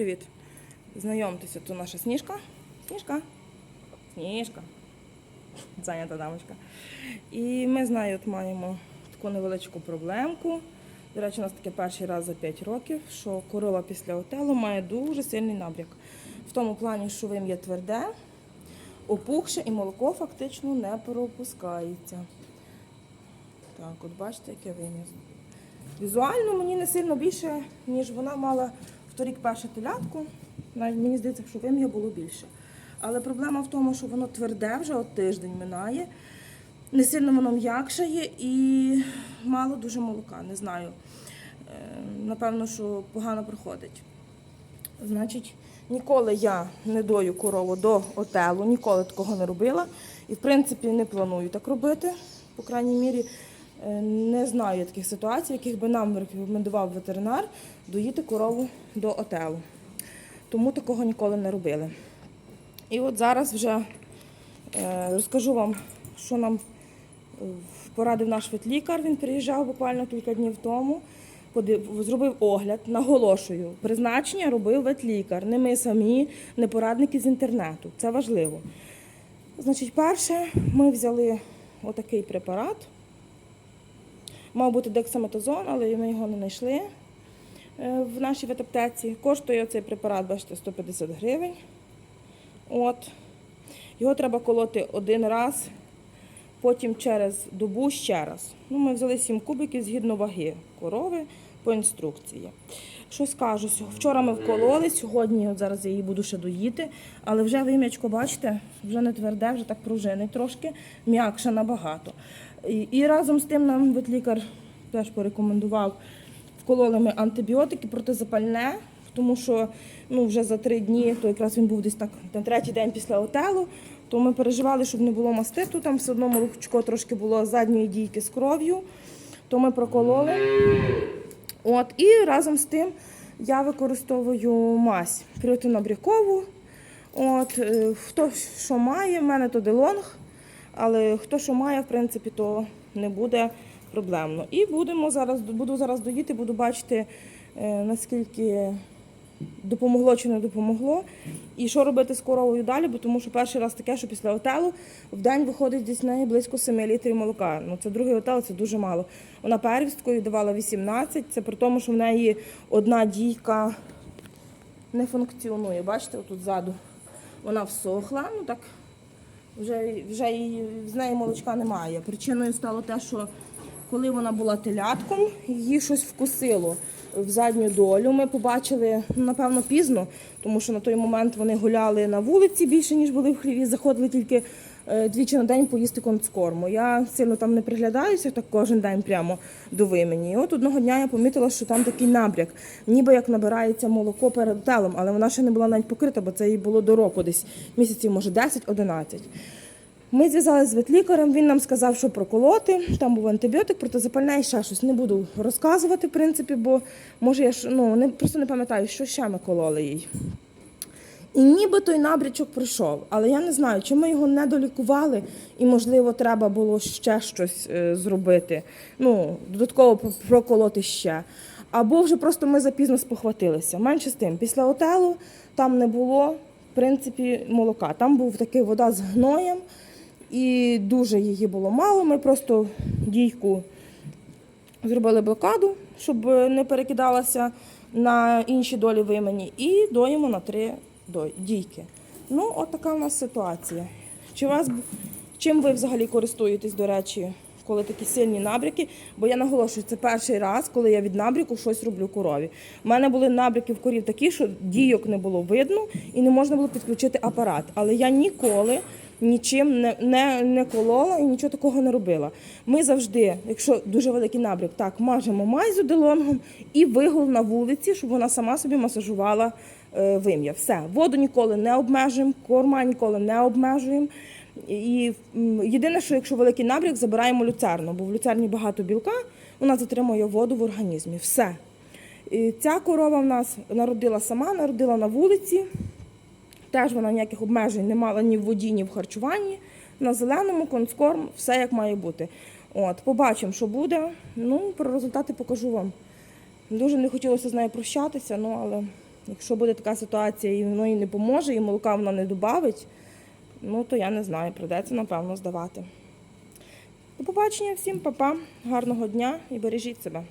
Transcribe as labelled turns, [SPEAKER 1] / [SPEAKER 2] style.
[SPEAKER 1] Привіт. Знайомтеся, то наша сніжка. Сніжка. Сніжка. Зайнята дамочка. І ми з нею от маємо таку невеличку проблемку. До речі, у нас таке перший раз за 5 років, що корова після отелу має дуже сильний набряк. В тому плані, що вим'я тверде, опухше і молоко фактично не пропускається. Так, от бачите, яке вим'я. Візуально мені не сильно більше, ніж вона мала вторік перше телятку. Навіть мені здається, що вим'я було більше. Але проблема в тому, що воно тверде вже от тиждень минає. Не сильно воно м'якшає і мало дуже молока. Не знаю. Е, Напевно, що погано проходить. Значить, ніколи я не дою корову до отелу, ніколи такого не робила. І, в принципі, не планую так робити. По крайній мірі, не знаю таких ситуацій, в яких би нам рекомендував ветеринар доїти корову до отелу. Тому такого ніколи не робили. І от зараз вже е, розкажу вам, що нам е, порадив наш ветлікар. Він приїжджав буквально кілька днів тому. Зробив огляд, наголошую, призначення робив ветлікар, не ми самі, не порадники з інтернету. Це важливо. Значить, перше, ми взяли отакий препарат. Мав бути дексаметазон, але ми його не знайшли е, в нашій ветаптеці. Коштує цей препарат, бачите, 150 гривень. От. Його треба колоти один раз, потім через добу ще раз. Ну, ми взяли 7 кубиків згідно ваги корови по інструкції. Що скажу? Вчора ми вкололи, сьогодні от зараз я її буду ще доїти, але вже вим'ячко, бачите, вже не тверде, вже так пружинить трошки, м'якше набагато. І, і разом з тим нам ветлікар теж порекомендував вкололи ми антибіотики протизапальне, тому що ну, вже за три дні, то якраз він був десь так на третій день після отелу, то ми переживали, щоб не було маститу, там все одно молочко трошки було задньої дійки з кров'ю, то ми прокололи. От, і разом з тим я використовую мазь пріотинобрякову. От, е, хто що має, в мене то делонг, але хто що має, в принципі, то не буде проблемно. І будемо зараз, буду зараз доїти, буду бачити, е, наскільки допомогло чи не допомогло. І що робити з коровою далі, бо тому що перший раз таке, що після отелу в день виходить десь неї близько 7 літрів молока. Ну це другий отел, це дуже мало. Вона первісткою давала 18, це при тому, що в неї одна дійка не функціонує. Бачите, отут ззаду вона всохла, ну так вже, вже і з неї молочка немає. Причиною стало те, що коли вона була телятком, її щось вкусило в задню долю. Ми побачили, напевно, пізно, тому що на той момент вони гуляли на вулиці більше, ніж були в хліві, заходили тільки е, двічі на день поїсти концкорму. Я сильно там не приглядаюся, так кожен день прямо до вимені. І от одного дня я помітила, що там такий набряк, ніби як набирається молоко перед телом, але вона ще не була навіть покрита, бо це їй було до року, десь місяців, може 10-11. Ми зв'язалися з ветлікарем, він нам сказав, що проколоти. Там був антибіотик, протизапальне і ще щось. Не буду розказувати, в принципі, бо може я ну не просто не пам'ятаю, що ще ми кололи їй. І ніби той набрячок пройшов, але я не знаю, чи ми його не долікували, і, можливо, треба було ще щось е, зробити. Ну, додатково проколоти ще. Або вже просто ми запізно спохватилися. Менше з тим, після отелу там не було, в принципі, молока. Там був такий вода з гноєм, і дуже її було мало. Ми просто дійку зробили блокаду, щоб не перекидалася на інші долі вимені, і доїмо на три дійки. Ну, от така у нас ситуація. Чи вас чим ви взагалі користуєтесь, до речі, коли такі сильні набряки? Бо я наголошую, це перший раз, коли я від набряку щось роблю корові. У мене були набряки в корів такі, що дійок не було видно і не можна було підключити апарат. Але я ніколи нічим не, не, не колола і нічого такого не робила. Ми завжди, якщо дуже великий набряк, так мажемо майзу делонгом і вигул на вулиці, щоб вона сама собі масажувала е, вим'я. Все, воду ніколи не обмежуємо, корма ніколи не обмежуємо. І єдине, що якщо великий набряк, забираємо люцерну, бо в люцерні багато білка, вона затримує воду в організмі. Все. І ця корова в нас народила сама, народила на вулиці. Теж вона ніяких обмежень не мала ні в воді, ні в харчуванні. На зеленому конскорм, все як має бути. От, побачимо, що буде. Ну, про результати покажу вам. Дуже не хотілося з нею прощатися, ну але Якщо буде така ситуація і воно їй не поможе, і молока вона не додавить, ну то я не знаю, придеться, напевно, здавати. До побачення всім, папа, гарного дня і бережіть себе.